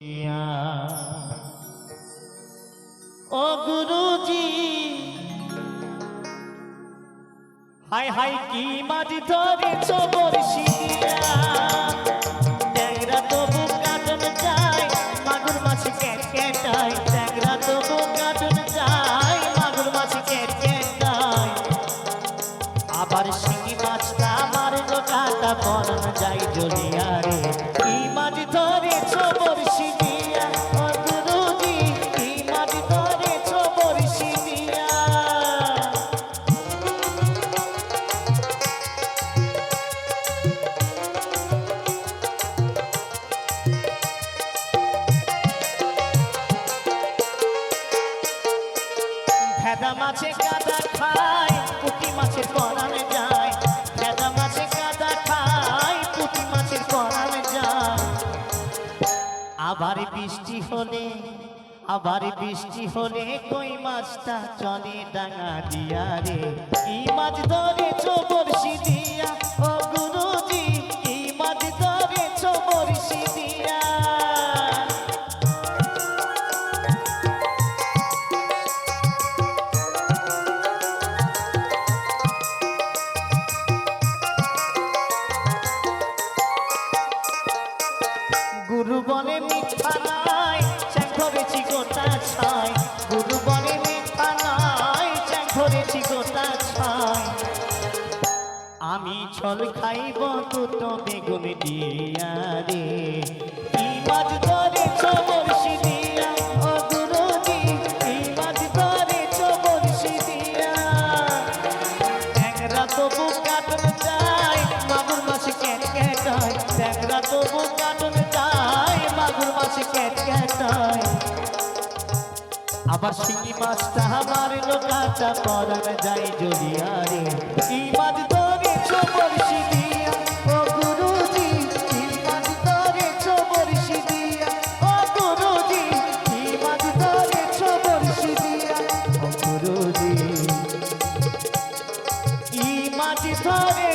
ও গুরুজি, high high কি মাঝ ধরেছ ট্যাংরা মাছ ট্যাংরা কাটন মাছ আবার শিঙি মাছটা আমার লোকাটা পরন যাই জ্বলিয়া ভেদা মাছে পুঁটি মাছের করানে যায়। ভেদা মাছে কাদা মাছের করানে যায়। আবার বৃষ্টি হলে, আবার বৃষ্টি হলে কই মাছটা চলে ডাঙা দিয়া রে কি মাছ ধরে বর্ষি দিয়া গুরু বলে মিঠা নাই চ্যাং ধরেছি গোটা ছাই। গুরু বলে মিঠা নাই গোটা ছাই। আমি ছল খাইব দুটো বেগুন দিয়া রে। দিয়া দিয়া তবু কাটন যায় মাগুর মাছ ক্যাট ক্যাটায় ট্যাংরা তবু কাটন আবার শিঙি মাছটা আমার লোকাটা পরান যায় জড়িয়া রে কি মাছ ধরেছ বর্ষি দিয়া ও গুরুজি কি মাছ ধরেছ বর্ষি দিয়া ও গুরুজি কি মাছ ধরেছ বর্ষি দিয়া ও গুরুজি। কি মাটি ধরেছ